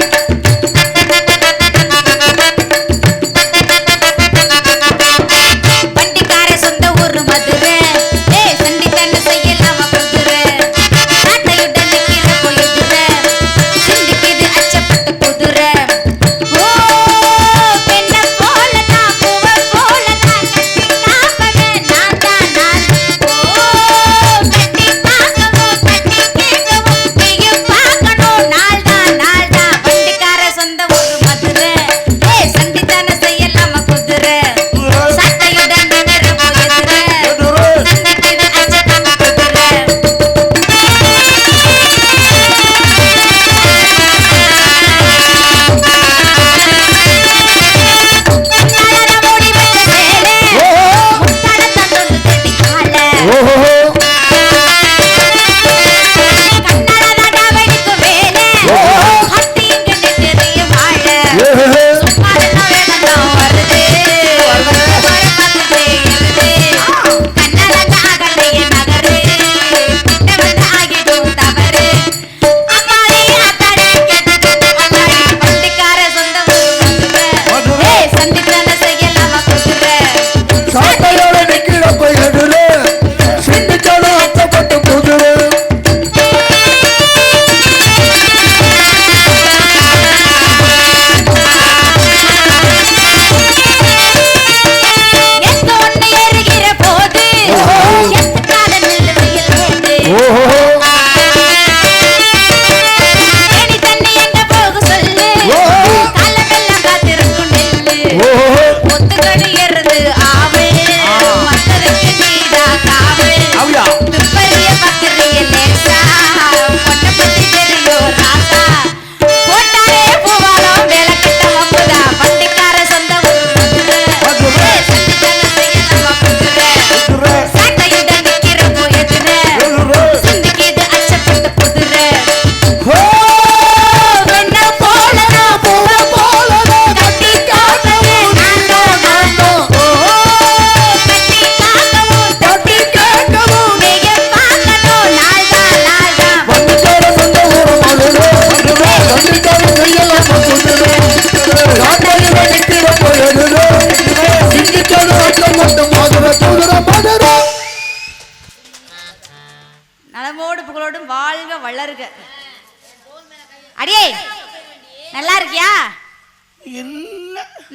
thank you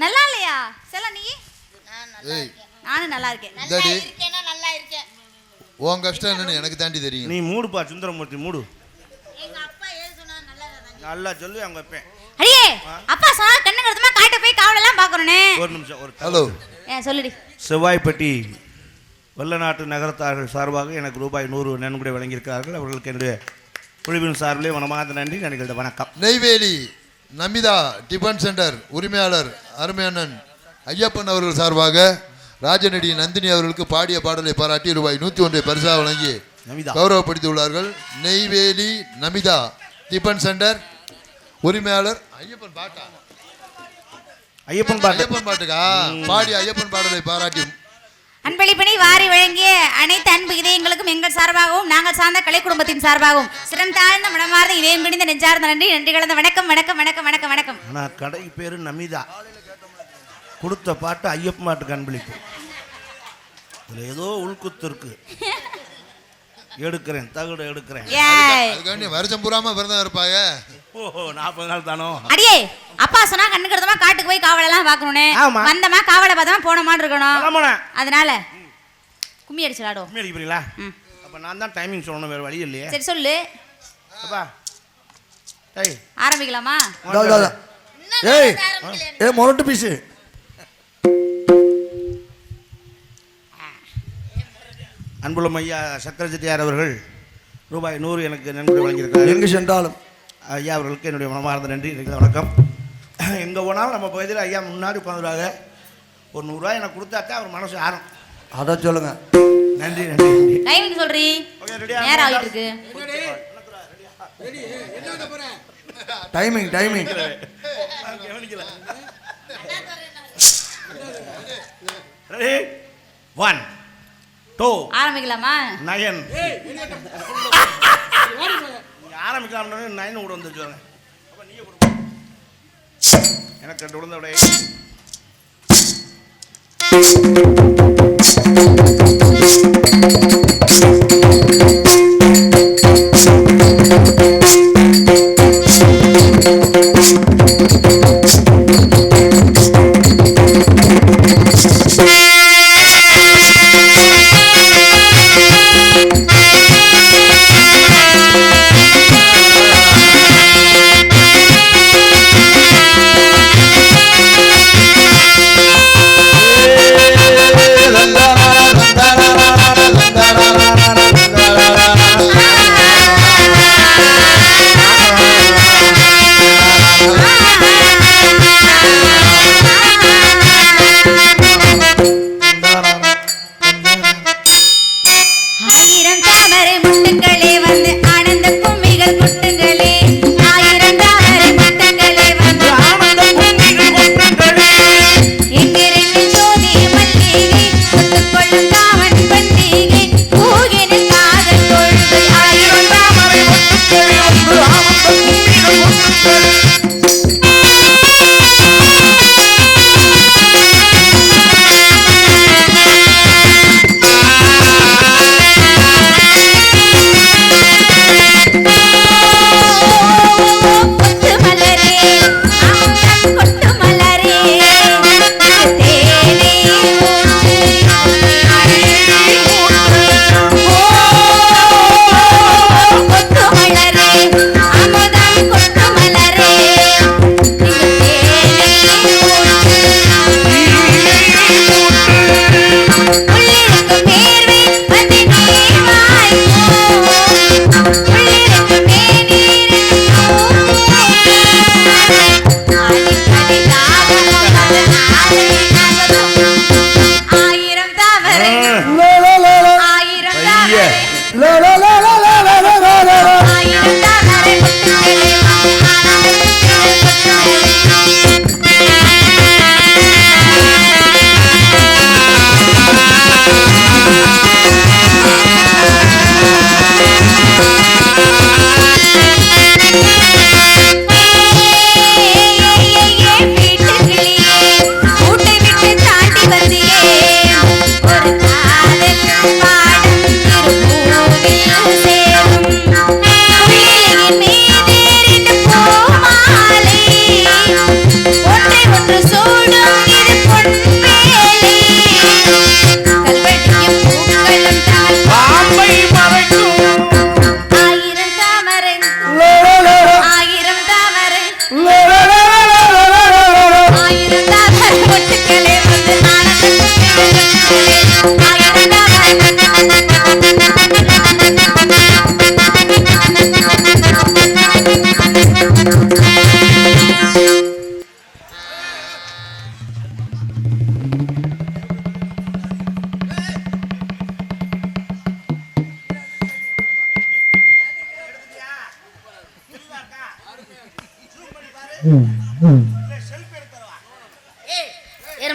நல்லா இல்லையா செல்ல நீ? ஏய். நானும் நல்லா இருக்கேன் இந்தாடி. இருக்கேனா நல்லா இருக்கேன் உன் கஷ்டம் என்னன்னு எனக்கு தாண்டி தெரியும். நீ மூடுப்பா சுந்தரமூர்த்தி மூடு. எங்க அப்பா ஏது சொன்னா நல்லா தான் நல்லா சொல்லி அங்க வைப்பேன். அடியே அப்பா சொன்னா கண்ணு கருத்துமா காட்ட போய் காவலெல்லாம் பார்க்கணுனே ஒரு நிமிஷம் ஒரு ஹலோ ஏன் சொல்லுடி. செவ்வாய்ப்பட்டி வெள்ளநாட்டு நகரத்தார்கள் சார்பாக எனக்கு ரூபாய் நூறு நன்கொடை வழங்கியிருக்கிறார்கள். அவர்களுக்கு என்னுடைய குழுவின் சார்பிலே மனமார்ந்த நன்றி நன்றிகளது வணக்கம். நெய்வேலி. நமிதா டிபன் சென்டர் உரிமையாளர் அருமையண்ணன் ஐயப்பன் அவர்கள் சார்பாக ராஜநடி நந்தினி அவர்களுக்கு பாடிய பாடலை பாராட்டி ரூபாய் நூற்றி ஒன்றை பரிசாக வழங்கி நமிதா. கௌரவப்படுத்தியுள்ளார்கள். நெய்வேலி நமிதா டிபன் சென்டர் உரிமையாளர் ஐயப்பன் பாட்டா. ஐயப்பன் பாட்டு. ஐயப்பன் பாட்டுக்கா? பாடி ஐயப்பன் பாடலை பாராட்டி அன்பளிப்பணி வாரி வழங்கிய அனைத்து அன்பு இதயங்களுக்கும் எங்கள் சார்பாகவும் நாங்கள் சார்ந்த கலை குடும்பத்தின் சார்பாகவும் சிறம் தாழ்ந்த மனமார்ந்த இதயம் பிடிந்த நெஞ்சார்ந்த நன்றி நன்றி கலந்த வணக்கம் வணக்கம் வணக்கம் வணக்கம் வணக்கம். ஆனால் கடை பேரு நமிதா. கொடுத்த பாட்டு ஐயப்பன் பாட்டுக்கு அன்பளிப்பு. இதில் ஏதோ உள்குத்து இருக்கு. எடுக்கிறேன் தகுடு எடுக்கிறேன். ஏய். அதுக்காண்டி வருஷம் பூராம விரதம் இருப்பாங்க ஓஹோ நாற்பது நாள் தானோ? அடியே அப்பா சொன்னா கண்ணு கருத்தமா காட்டுக்கு போய் காவலெல்லாம் பார்க்கணும்னு. ஆமா. வந்தமா காவலை பார்த்தமா போனமான்னு இருக்கணும். அதனால கும்மி அடிச்சு விளாடுவோம் உண்மை அடிக்க போறீங்களா ம். அப்போ நான் தான் டைமிங் சொல்லணும் வேறு வழி இல்லையே. சரி சொல்லு. அப்பா. டேய். ஆரம்பிக்கலாமா? டா, டா, டா. ஏய். ஏ மொரட்டு பீஸு. அன்புள்ள ஐயா சக்கர செட்டியார் அவர்கள் ரூபாய் நூறு எனக்கு நன்கொடை வழங்கியிருக்காரு எங்கு சென்றாலும். ஐயா அவர்களுக்கு என்னுடைய மனமார்ந்த நன்றி இருக்கிற வணக்கம். எங்கே போனாலும் நம்ம பகுதியில் ஐயா முன்னாடி உட்காந்துருவாங்க ஒரு நூறுரூவா எனக்கு கொடுத்தாக்கா அவர் மனசு ஆறும். அதை சொல்லுங்க. நன்றி நன்றி நன்றி. டைமிங் சொல்றி? ஓகே, ரெடியா? நேரம் ஆகிட்டு இருக்கு. Timing timing ready one two ஆரம்பிக்கலாமா? நயன். ஆரம்பிக்கலாம் நயன் கூட நீயே போடு. எனக்கு ரெண்டு உளுந்த விட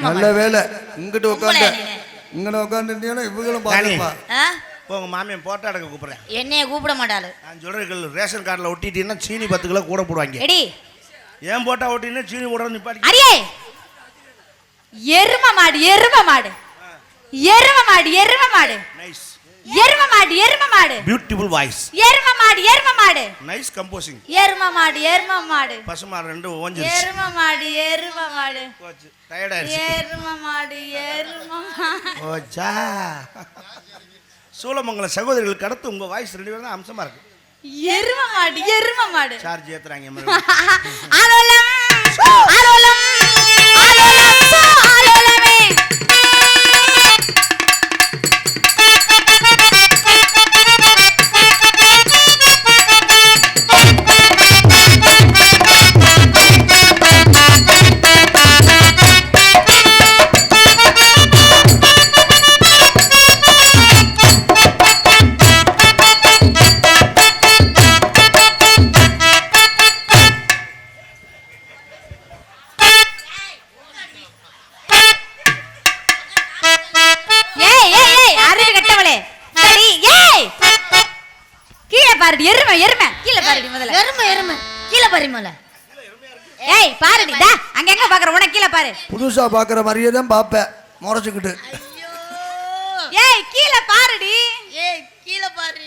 நல்ல. வேலை. இங்கிட்டு உட்காந்து. இங்கிட்ட உட்காந்துட்டீங்கன்னா இவங்களும்? இப்போ உங்கள் மாமியன் போட்டோ எடுக்க கூப்பிட்றேன். என்னைய கூப்பிட மாட்டாளு. நான் சொல்கிறேன் ரேஷன் கார்டில் ஒட்டிட்டீங்கன்னா சீனி பத்து கிலோ கூட போடுவாங்க. எடி. ஏன் போட்டா ஒட்டினா சீனி கூட நிப்பாட்டி அடியே! எரும மாடு எரும மாடு. எரும மாடு எரும மாடு. நைஸ் எரும மாடு எரும மாடு. பியூட்டிஃபுல் வாய்ஸ் எரும மாடு எரும மாடு. நைஸ் கம்போசிங் எரும மாடு எரும மாடு. பசுமாடு ரெண்டும் ஓஞ்சிருச்சு. எரும மாடு எரும மாடு. போச்சு. டயர்டாயிருச்சு எரும மாடு எரும மாடு. போச்சா? சூளமங்கலம் சகோதரிகளுக்கு அடுத்து உங்கள் வாய்ஸ் ரெண்டு பேரும் தான் அம்சமாக இருக்கு. எரும மாடு எரும மாடு. சார்ஜ் ஏற்றுறாங்க மறுபடியும். ஆலோலம் பாருடி எருமை எருமை. கீழே பாருடி முதல்ல. எருமை எருமை. கீழே பாரு முதல்ல. ஏய் பாருடி டா அங்க எங்க பாக்குற? உனக்கு கீழே பாரு. புதுசா பாக்குற மாதிரியே தான் பாப்பேன். முறைச்சுக்கிட்டு. ஐயோ. ஏய் கீழே பாருடி. ஏய் கீழே பாரு.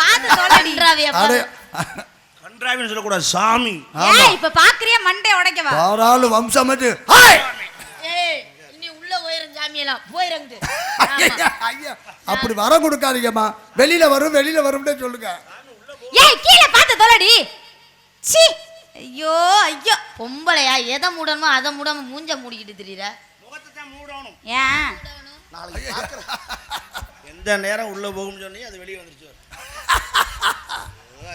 பாத்து சொல்லடி. கன்றாவியா அடே. பாரு கன்றாவின்னு சொல்லக்கூடாது சாமி. ஏய் இப்ப பாக்குறியா? மண்டே உடைக்கவா? பாராளு வம்சமட்டு ஹாய்! ஐயா, ஐயா, அப்படி வர கொடுக்காதீங்கம்மா. வெளியில வரும் வெளியில வரும்னே சொல்லுங்க. ஏய் கீழே பாத்து சொல்லடி சீ. ஐயோ ஐயோ. பொம்பளையா எதை மூடணுமோ அதை மூடாம மூஞ்ச மூடிக்கிட்டு திரியுற? முகத்தை தான் மூடணும். ஏன்? எந்த நேரம் உள்ள போகும்னு சொன்னி அது வெளியே வந்துருச்சு.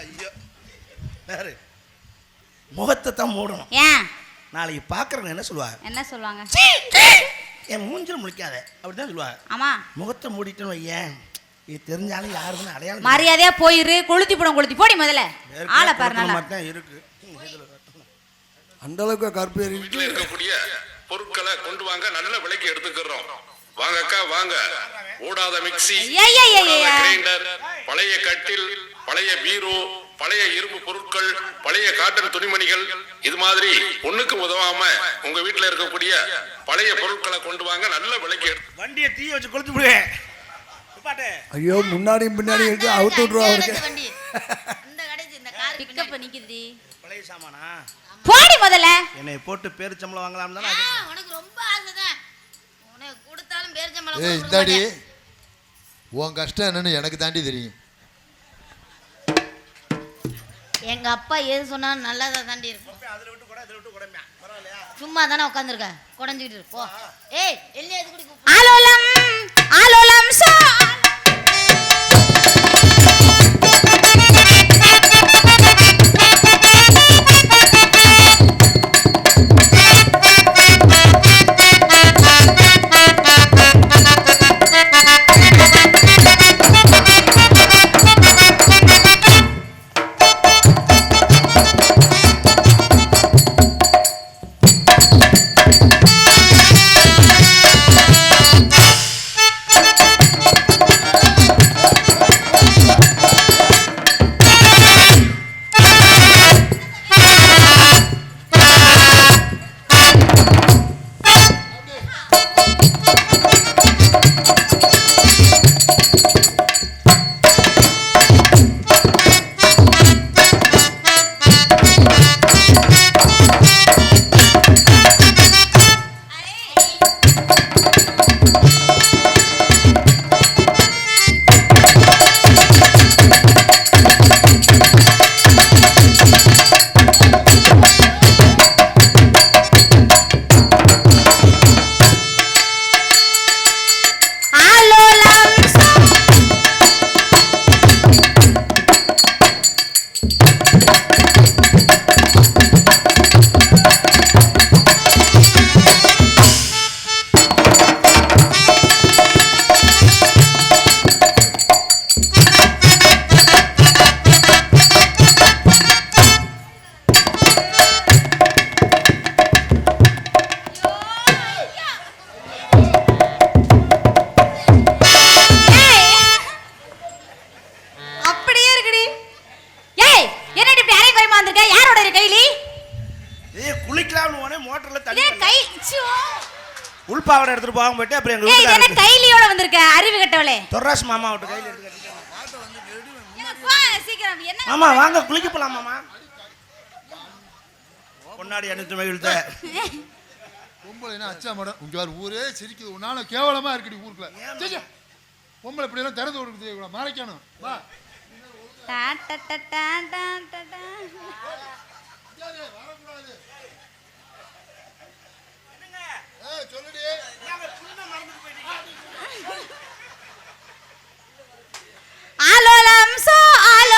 ஐயோ பாரு முகத்தை தான் மூடணும். ஏன்? நாளைக்கு பார்க்குறவங்க என்ன சொல்லுவாங்க? என்ன சொல்லுவாங்க? என் மூஞ்சில் முழிக்காத. அப்படிதான் சொல்லுவாங்க. ஆமா. முகத்தை மூடிட்டேன்னு வையேன். இது தெரிஞ்சாலும் யாருக்குன்னு அடையாளம் மரியாதையா போயிரு கொளுத்தி போடும் கொளுத்தி. போடி முதல்ல. ஆளை பாரு நல்லா. மாதிரி தான் இருக்கு. அந்த அளவுக்கு எரிஞ்சு வீட்டுல இருக்கக்கூடிய பொருட்களை கொண்டு வாங்க நல்ல விலைக்கு எடுத்துக்கிறோம். வாங்க அக்கா வாங்க. ஓடாத. ஓடாத கிரைண்டர் பழைய கட்டில் பழைய பீரோ பழைய இரும்பு பொருட்கள் பழைய காட்டன் துணிமணிகள் இது மாதிரி ஒண்ணுக்கு உதவாம உங்க வீட்டுல இருக்கக்கூடிய பழைய பொருட்களை கொண்டு வாங்க நல்ல விலைக்கு எடுத்து வண்டியை தீ வச்சு கொளுத்து விடுவேன் ஐயோ முன்னாடி பின்னாடி இருக்கு அவுத்து விட்டுருவா அவருக்கு. வண்டி. இந்த கடைசி இந்த கார் பிக்கப் நிக்குதுடி. பழைய சாமானா? போடி முதல்ல. என்னை போட்டு பேரிச்சம்பளம் வாங்கலாம் தானே உனக்கு ரொம்ப ஆசைதான். உனக்கு கொடுத்தாலும் ஏய் கூட கொடுக்க இந்தாடி. உன் கஷ்டம் என்னன்னு எனக்கு தாண்டி தெரியும். எங்க அப்பா எது சொன்னாலும் நல்லதா தாண்டி இருக்கும். அதில் விட்டு கூட அதில் விட்டு கூடமே பரவாயில்லையா? சும்மா தானே உட்காந்துருக்க குடஞ்சிக்கிட்டு போ. ஏய் எல்லாம் எது ஆலோலம் ஆலோலம் சோ போயிட்டு அப்புறம் எங்க ஏய் இது என்ன கைலியோட வந்திருக்க? அறிவு கட்டவளே. தொர்ராஸ் மாமா விட்டு கையில் எடுத்து சீக்கிரம். என்ன மாமா வாங்க குளிக்க போலாம் மாமா. பொன்னாடி அனுத்து மகிழ்த்த. பொம்பளை என்ன அச்சா மேடம் இங்க வேற ஊரே சிரிக்குது. உன்னால கேவலமா இருக்குடி ஊருக்குள்ள. சே, சே. பொம்பளை இப்படி எல்லாம் திறந்து கொடுக்குது மறைக்கணும் வா. டா, டா, டா, டா, டா, டா, டா. சொல்லுடி. ஆலோலம் சோ ஆல